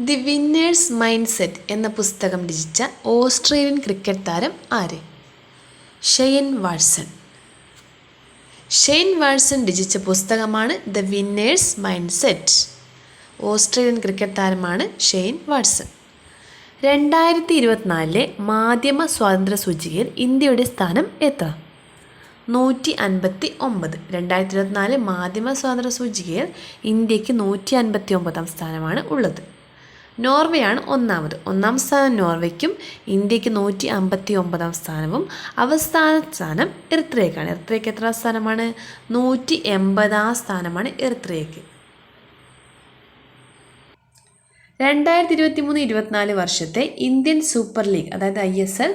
The winners mind set എന്ന പുസ്തകം രചിച്ച ഓസ്ട്രേലിയൻ ക്രിക്കറ്റ് താരം ആര്? Shane Watson. ഷെയ്ൻ വാട്സൺ രചിച്ച പുസ്തകമാണ് the winners mindset Australian cricket താരമാണ് ഷെയ്ൻ വാട്സൺ. രണ്ടായിരത്തി ഇരുപത്തിനാലിലെ മാധ്യമ സ്വാതന്ത്ര്യ സൂചികയിൽ ഇന്ത്യയുടെ സ്ഥാനം എത്ര? നൂറ്റി അൻപത്തി ഒമ്പത് രണ്ടായിരത്തി ഇരുപത്തിനാല് മാധ്യമ സ്വാതന്ത്ര്യ സൂചികയിൽ ഇന്ത്യയ്ക്ക് നൂറ്റി അൻപത്തി ഒമ്പതാം സ്ഥാനമാണ് ഉള്ളത്. നോർവേയാണ് ഒന്നാമത്. ഒന്നാം സ്ഥാനം നോർവേക്കും ഇന്ത്യയ്ക്ക് നൂറ്റി അമ്പത്തി ഒമ്പതാം സ്ഥാനവും. അവസാന സ്ഥാനം എർത്രേക്കാണ് എറിത്രയ്ക്ക് എത്ര സ്ഥാനമാണ്? നൂറ്റി എൺപതാം സ്ഥാനമാണ് എറിത്രയ്ക്ക് രണ്ടായിരത്തി ഇരുപത്തി മൂന്ന് ഇരുപത്തിനാല് വർഷത്തെ ഇന്ത്യൻ സൂപ്പർ ലീഗ് അതായത് ഐ എസ് എൽ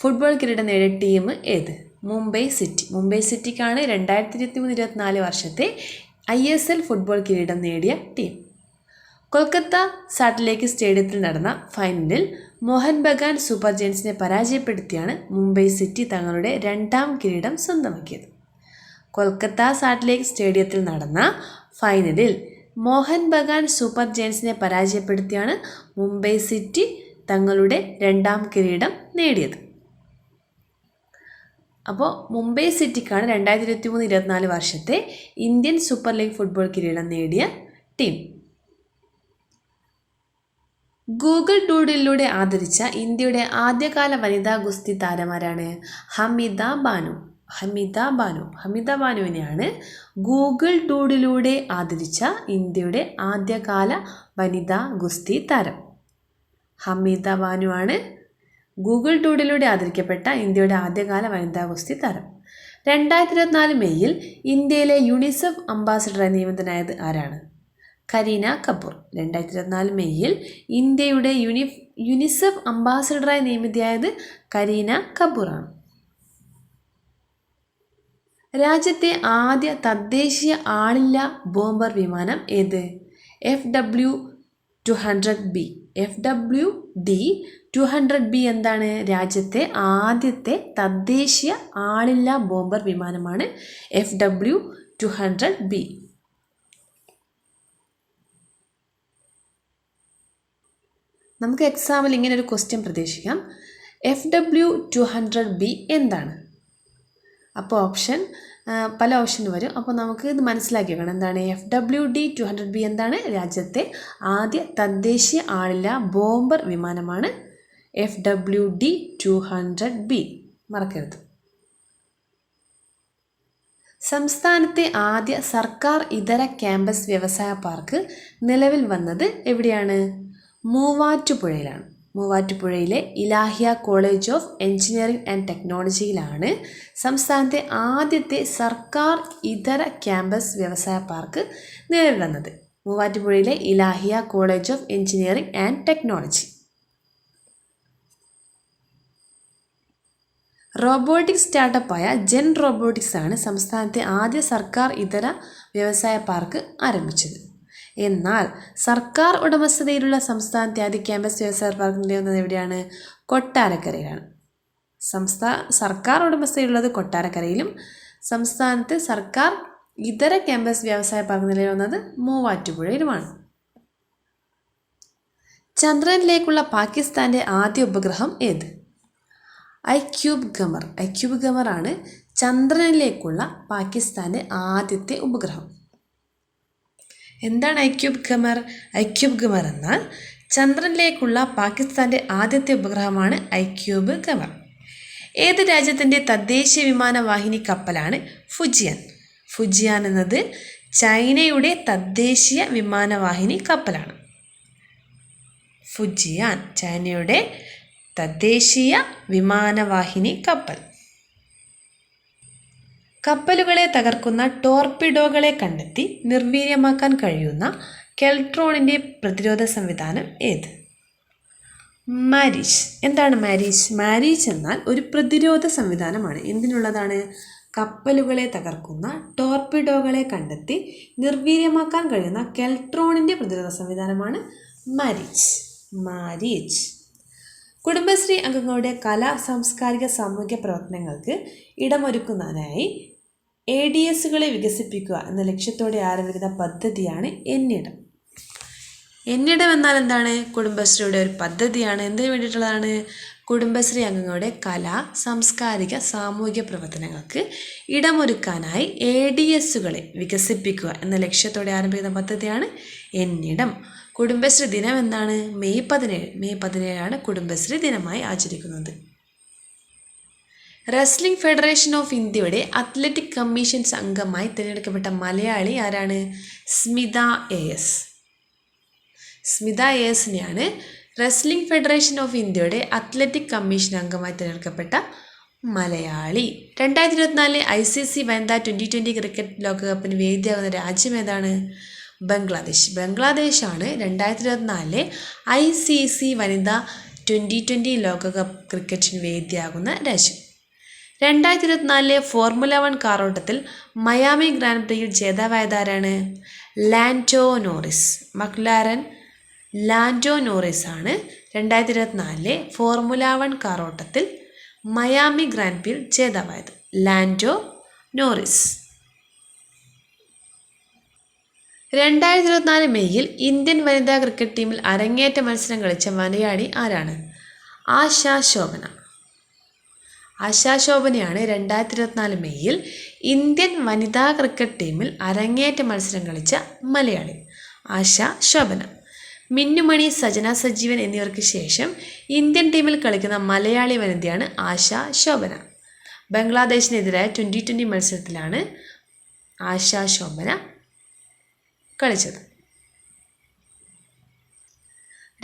ഫുട്ബോൾ കിരീടം നേടിയ ടീം ഏത്? മുംബൈ സിറ്റി. മുംബൈ സിറ്റിക്കാണ് രണ്ടായിരത്തി ഇരുപത്തി മൂന്ന് ഇരുപത്തിനാല് വർഷത്തെ ഐ എസ് എൽ ഫുട്ബോൾ കിരീടം നേടിയ ടീം. കൊൽക്കത്ത സാറ്റലൈറ്റ് സ്റ്റേഡിയത്തിൽ നടന്ന ഫൈനലിൽ മോഹൻ ബഗാൻ സൂപ്പർ ജയൻസിനെ പരാജയപ്പെടുത്തിയാണ് മുംബൈ സിറ്റി തങ്ങളുടെ രണ്ടാം കിരീടം സ്വന്തമാക്കിയത്. കൊൽക്കത്ത സാറ്റലൈറ്റ് സ്റ്റേഡിയത്തിൽ നടന്ന ഫൈനലിൽ മോഹൻ ബഗാൻ സൂപ്പർ ജയൻസിനെ പരാജയപ്പെടുത്തിയാണ് മുംബൈ സിറ്റി തങ്ങളുടെ രണ്ടാം കിരീടം നേടിയത്. അപ്പോൾ മുംബൈ സിറ്റിക്കാണ് രണ്ടായിരത്തി ഇരുപത്തി മൂന്ന് ഇരുപത്തിനാല് വർഷത്തെ ഇന്ത്യൻ സൂപ്പർ ലീഗ് ഫുട്ബോൾ കിരീടം നേടിയ ടീം. ഗൂഗിൾ ഡൂഡിലൂടെ ആദരിച്ച ഇന്ത്യയുടെ ആദ്യകാല വനിതാ ഗുസ്തി താരമാരാണ് ഹമിത ബാനു. ഹമിത ബാനു. ഹമിത ബാനുവിനെയാണ് ഗൂഗിൾ ഡൂഡിലൂടെ ആദരിച്ച ഇന്ത്യയുടെ ആദ്യകാല വനിതാ ഗുസ്തി താരം. ഹമിത ബാനുവാണ് ഗൂഗിൾ ഡൂഡിലൂടെ ആദരിക്കപ്പെട്ട ഇന്ത്യയുടെ ആദ്യകാല വനിതാ ഗുസ്തി താരം. രണ്ടായിരത്തി ഇരുപത്തിനാല് മെയ്യിൽ ഇന്ത്യയിലെ യുണിസെഫ് അംബാസിഡറായി നിയമിതനായത് ആരാണ്? കരീന കപൂർ. രണ്ടായിരത്തി ഇരുപത്തിനാല് മെയ്യിൽ ഇന്ത്യയുടെ യുനി യുനിസെഫ് അംബാസിഡറായി നിയമിതയായത് കരീന കപൂറാണ്. രാജ്യത്തെ ആദ്യ തദ്ദേശീയ ആളില്ല ബോംബർ വിമാനം ഏത്? F W two hundred B. F W D two hundred B എന്താണ്? രാജ്യത്തെ ആദ്യത്തെ തദ്ദേശീയ ആളില്ല ബോംബർ വിമാനമാണ് F W two hundred B. നമുക്ക് എക്സാമിൽ ഇങ്ങനെ ഒരു ക്വസ്റ്റ്യൻ പ്രതീക്ഷിക്കാം. F W two hundred B എന്താണ്? അപ്പോൾ ഓപ്ഷൻ പല ഓപ്ഷൻ വരും. അപ്പോൾ നമുക്ക് ഇത് മനസ്സിലാക്കി വെക്കണം. എന്താണ്? F W D two hundred B എന്താണ്? രാജ്യത്തെ ആദ്യ തദ്ദേശീയ ആളില്ല ബോംബർ വിമാനമാണ് F W D two hundred B മറക്കരുത്. സംസ്ഥാനത്തെ ആദ്യ സർക്കാർ ഇതര ക്യാമ്പസ് വ്യവസായ പാർക്ക് നിലവിൽ വന്നത് എവിടെയാണ്? മൂവാറ്റുപുഴയിലാണ്. മൂവാറ്റുപുഴയിലെ Ilahia college of engineering and ടെക്നോളജിയിലാണ് സംസ്ഥാനത്തെ ആദ്യത്തെ സർക്കാർ ഇതര ക്യാമ്പസ് വ്യവസായ പാർക്ക് നിലവിൽ മൂവാറ്റുപുഴയിലെ Ilahia college of engineering and technology. Robotics സ്റ്റാർട്ടപ്പായ gen robotics ആണ് സംസ്ഥാനത്തെ ആദ്യ സർക്കാർ ഇതര വ്യവസായ പാർക്ക് ആരംഭിച്ചത്. എന്നാൽ സർക്കാർ ഉടമസ്ഥതയിലുള്ള സംസ്ഥാനത്തെ ആദ്യ ക്യാമ്പസ് വ്യവസായ പാർക്ക് നിലയുന്നത് എവിടെയാണ്? കൊട്ടാരക്കരയിലാണ്. സംസ്ഥാന സർക്കാർ ഉടമസ്ഥതയിലുള്ളത് കൊട്ടാരക്കരയിലും സംസ്ഥാനത്ത് സർക്കാർ ഇതര ക്യാമ്പസ് വ്യവസായ പാർക്ക് നിലയുന്നത് മൂവാറ്റുപുഴയിലുമാണ്. ചന്ദ്രനിലേക്കുള്ള പാകിസ്ഥാന്റെ ആദ്യ ഉപഗ്രഹം ഏത്? I cube Qamar I cube ഗമറാണ് ചന്ദ്രനിലേക്കുള്ള പാകിസ്ഥാന്റെ ആദ്യത്തെ ഉപഗ്രഹം. എന്താണ് ഐക്യൂബ് ഖമർ? ഐക്യൂബ് ഖമർ എന്നാൽ ചന്ദ്രനിലേക്കുള്ള പാകിസ്ഥാന്റെ ആദ്യത്തെ ഉപഗ്രഹമാണ് ഐക്യൂബ് ഖമർ. ഏത് രാജ്യത്തിന്റെ തദ്ദേശീയ വിമാനവാഹിനി കപ്പലാണ് ഫുജിയൻ? ഫുജിയാൻ എന്നത് ചൈനയുടെ തദ്ദേശീയ വിമാനവാഹിനി കപ്പലാണ്. ഫുജിയാൻ ചൈനയുടെ തദ്ദേശീയ വിമാനവാഹിനി കപ്പൽ. കപ്പലുകളെ തകർക്കുന്ന ടോർപിഡോകളെ കണ്ടെത്തി നിർവീര്യമാക്കാൻ കഴിയുന്ന കെൽട്രോണിന്റെ പ്രതിരോധ സംവിധാനം ഏത്? മാരീച്ച് എന്താണ് മാരീച്ച് മാരീച്ച് എന്നാൽ ഒരു പ്രതിരോധ സംവിധാനമാണ്. എന്തിനുള്ളതാണ്? കപ്പലുകളെ തകർക്കുന്ന ടോർപിഡോകളെ കണ്ടെത്തി നിർവീര്യമാക്കാൻ കഴിയുന്ന കെൽട്രോണിന്റെ പ്രതിരോധ സംവിധാനമാണ് മാരീച്ച് മാരീച്ച് കുടുംബശ്രീ അംഗങ്ങളുടെ കലാ സാംസ്കാരിക സാമൂഹിക പ്രവർത്തനങ്ങൾക്ക് ഇടമൊരുക്കുന്നതിനായി എ ഡി എസുകളെ വികസിപ്പിക്കുക എന്ന ലക്ഷ്യത്തോടെ ആരംഭിക്കുന്ന പദ്ധതിയാണ് എന്നിടം. എന്നിടം എന്നാൽ എന്താണ്? കുടുംബശ്രീയുടെ ഒരു പദ്ധതിയാണ്. എന്തിനു വേണ്ടിയിട്ടുള്ളതാണ്? കുടുംബശ്രീ അംഗങ്ങളുടെ കലാ സാംസ്കാരിക സാമൂഹിക പ്രവർത്തനങ്ങൾക്ക് ഇടമൊരുക്കാനായി എ ഡി എസുകളെ വികസിപ്പിക്കുക എന്ന ലക്ഷ്യത്തോടെ ആരംഭിക്കുന്ന പദ്ധതിയാണ് എന്നിടം. കുടുംബശ്രീ ദിനം എന്താണ് മെയ് പതിനേഴ് മെയ് പതിനേഴാണ് കുടുംബശ്രീ ദിനമായി ആചരിക്കുന്നത്. റെസ്ലിംഗ് ഫെഡറേഷൻ ഓഫ് ഇന്ത്യയുടെ അത്ലറ്റിക് കമ്മീഷൻ അംഗമായി തിരഞ്ഞെടുക്കപ്പെട്ട മലയാളി ആരാണ്? Smitha A S. Smitha A എസിനെയാണ് wrestling federation of ഇന്ത്യയുടെ അത്ലറ്റിക് കമ്മീഷൻ അംഗമായി തിരഞ്ഞെടുക്കപ്പെട്ട മലയാളി. രണ്ടായിരത്തി ഇരുപത്തിനാലിലെ ഐ സി സി വനിതാ ട്വന്റി ട്വന്റി ക്രിക്കറ്റ് ലോകകപ്പിന് വേദിയാകുന്ന രാജ്യം ഏതാണ്? ബംഗ്ലാദേശ്. ബംഗ്ലാദേശാണ് രണ്ടായിരത്തി ഇരുപത്തിനാലിലെ ഐ സി സി വനിതാ ട്വന്റി ട്വന്റി ലോകകപ്പ് ക്രിക്കറ്റിന് വേദിയാകുന്ന രാജ്യം. രണ്ടായിരത്തി ഇരുപത്തിനാലിലെ ഫോർമുല വൺ കാറോട്ടത്തിൽ മയാമി ഗ്രാൻഡ് പ്രിയിൽ ജേതാവായതാരാണ്? Lando Norris. McLaren Lando Norris ആണ് രണ്ടായിരത്തി ഇരുപത്തിനാലിലെ ഫോർമുല വൺ കാറോട്ടത്തിൽ മയാമി ഗ്രാൻഡ് പ്രിയിൽ ജേതാവായത്. Lando Norris. രണ്ടായിരത്തി ഇരുപത്തിനാല് മെയ്യിൽ ഇന്ത്യൻ വനിതാ ക്രിക്കറ്റ് ടീമിൽ അരങ്ങേറ്റ മത്സരം കളിച്ച മലയാളി ആരാണ്? ആശാ ശോഭന. ആശാ ശോഭനയാണ് രണ്ടായിരത്തി ഇരുപത്തിനാല് മെയ്യിൽ ഇന്ത്യൻ വനിതാ ക്രിക്കറ്റ് ടീമിൽ അരങ്ങേറ്റ മത്സരം കളിച്ച മലയാളി ആശാ ശോഭന. മിന്നുമണി സജന സജീവൻ എന്നിവർക്ക് ശേഷം ഇന്ത്യൻ ടീമിൽ കളിക്കുന്ന മലയാളി വനിതയാണ് ആശാ ശോഭന. ബംഗ്ലാദേശിനെതിരായ ട്വന്റി ട്വന്റി മത്സരത്തിലാണ് ആശാ ശോഭന കളിച്ചത്.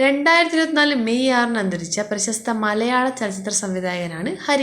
രണ്ടായിരത്തി ഇരുപത്തിനാല് മെയ് ആറിന് അന്തരിച്ച പ്രശസ്ത മലയാള ചലച്ചിത്ര സംവിധായകനാണ് ഹരി